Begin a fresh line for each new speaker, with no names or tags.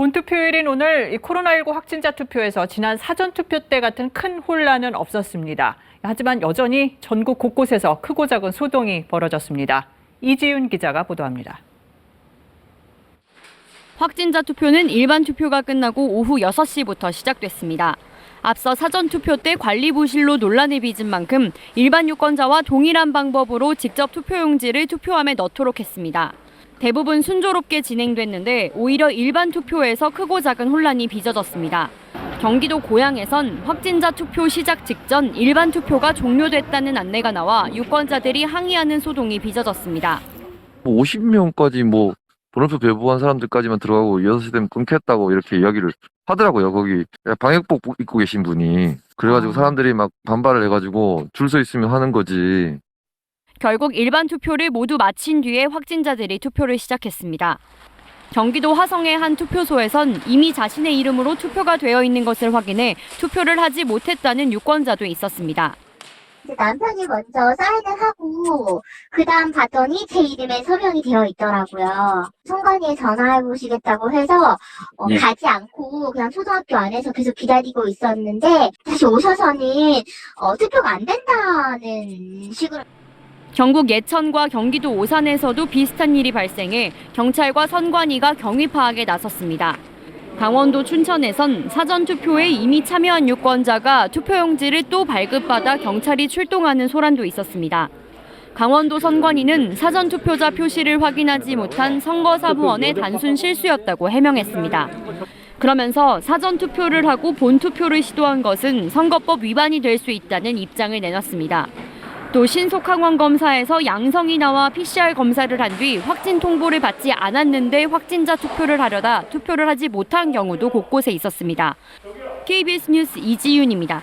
본투표일인 오늘 이 코로나19 확진자 투표에서 지난 사전투표 때 같은 큰 혼란은 없었습니다. 하지만 여전히 전국 곳곳에서 크고 작은 소동이 벌어졌습니다. 이지윤 기자가 보도합니다.
확진자 투표는 일반 투표가 끝나고 오후 6시부터 시작됐습니다. 앞서 사전 투표 때 관리 부실로 논란이 빚은 만큼 일반 유권자와 동일한 방법으로 직접 투표용지를 투표함에 넣도록 했습니다. 대부분 순조롭게 진행됐는데 오히려 일반 투표에서 크고 작은 혼란이 빚어졌습니다. 경기도 고양에선 확진자 투표 시작 직전 일반 투표가 종료됐다는 안내가 나와 유권자들이 항의하는 소동이 빚어졌습니다.
뭐 50명까지 뭐 번호표 배부한 사람들까지만 들어가고 6시 되면 끊겠다고 이렇게 이야기를 하더라고요. 거기 방역복 입고 계신 분이. 그래가지고
아.
사람들이 막 반발을 해가지고 줄 서 있으면 하는 거지.
결국 일반 투표를 모두 마친 뒤에 확진자들이 투표를 시작했습니다. 경기도 화성의 한 투표소에선 이미 자신의 이름으로 투표가 되어 있는 것을 확인해 투표를 하지 못했다는 유권자도 있었습니다.
남편이 먼저 사인을 하고 그 다음 봤더니 제 이름에 서명이 되어 있더라고요. 선관위에 전화해 보시겠다고 해서 어,
예.
가지 않고 그냥 초등학교 안에서 계속 기다리고 있었는데 다시 오셔서는 어, 투표가 안 된다는 식으로
경북 예천과 경기도 오산에서도 비슷한 일이 발생해 경찰과 선관위가 경위 파악에 나섰습니다. 강원도 춘천에선 사전 투표에 이미 참여한 유권자가 투표용지를 또 발급받아 경찰이 출동하는 소란도 있었습니다. 강원도 선관위는 사전 투표자 표시를 확인하지 못한 선거사무원의 단순 실수였다고 해명했습니다. 그러면서 사전 투표를 하고 본 투표를 시도한 것은 선거법 위반이 될 수 있다는 입장을 내놨습니다. 또 신속항원 검사에서 양성이 나와 PCR 검사를 한 뒤 확진 통보를 받지 않았는데 확진자 투표를 하려다 투표를 하지 못한 경우도 곳곳에 있었습니다. KBS 뉴스 이지윤입니다.